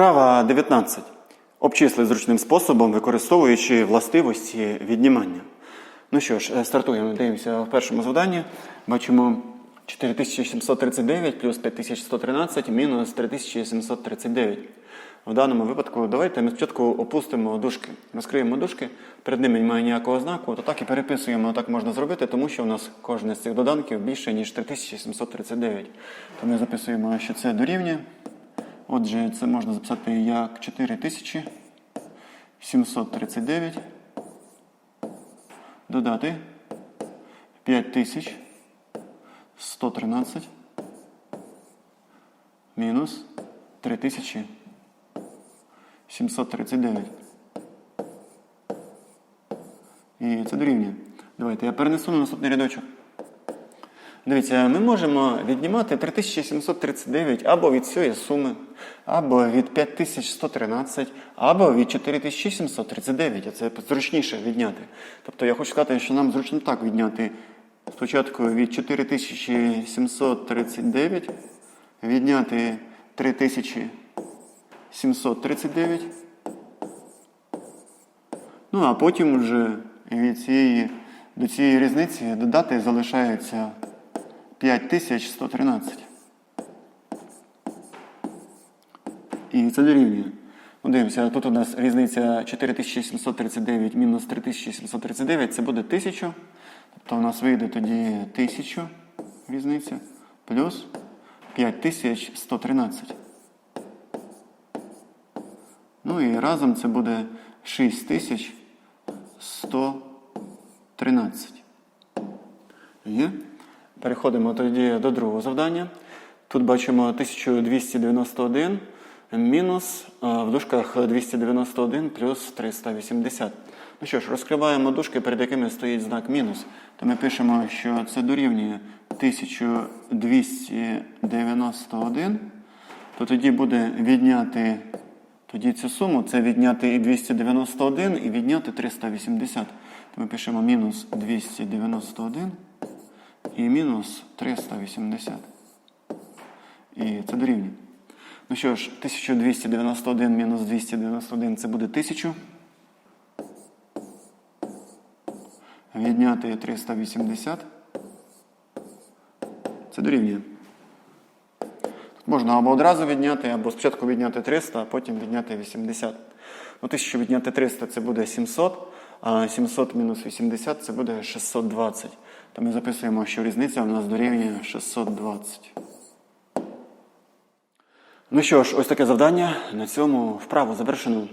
Вправа 19. Обчисли зручним способом, використовуючи властивості віднімання. Ну що ж, е, стартуємо. Дивимося в першому завданні. Бачимо 4739 плюс 5113 мінус 3739. В даному випадку давайте ми спочатку опустимо дужки. Розкриємо дужки, перед ними немає ніякого знаку, то так і переписуємо. Так можна зробити, тому що у нас кожен з цих доданків більше, ніж 3739. То ми записуємо, що це дорівнює. Отже, це можна записати як 4739. Додати 5113 мінус 3739. І це дорівнює. Давайте я перенесу на наступний рядочок. Дивіться, ми можемо віднімати 3739 або від цієї суми, або від 5113, або від 4739. Це зручніше відняти. Тобто я хочу сказати, що нам зручно так відняти спочатку від 4739, відняти 3739. Ну, а потім вже від цієї, до цієї різниці додати залишається 5113. І це дорівнює. Ну, дивимося, тут у нас різниця 4739 мінус 3739, це буде 1000. Тобто у нас вийде тоді 1000 різниця плюс 5113. Ну і разом це буде 6113. Є? Переходимо тоді до другого завдання. Тут бачимо 1291 мінус в дужках 291 плюс 380. Ну що ж, розкриваємо дужки, перед якими стоїть знак мінус. То ми пишемо, що це дорівнює 1291. То тоді буде відняти тоді цю суму, це відняти і 291 і відняти 380. То ми пишемо мінус 291 і мінус 380. І це дорівнює. Ну що ж, 1291 мінус 291 це буде 1000. Відняти 380. Це дорівнює. Тут можна або одразу відняти, або спочатку відняти 300, а потім відняти 80. Ну, 1000 відняти 300 це буде 700, а 700 мінус 80 це буде 620. То ми записуємо, що різниця у нас дорівнює 620. Ну що ж, ось таке завдання. На цьому вправу завершено.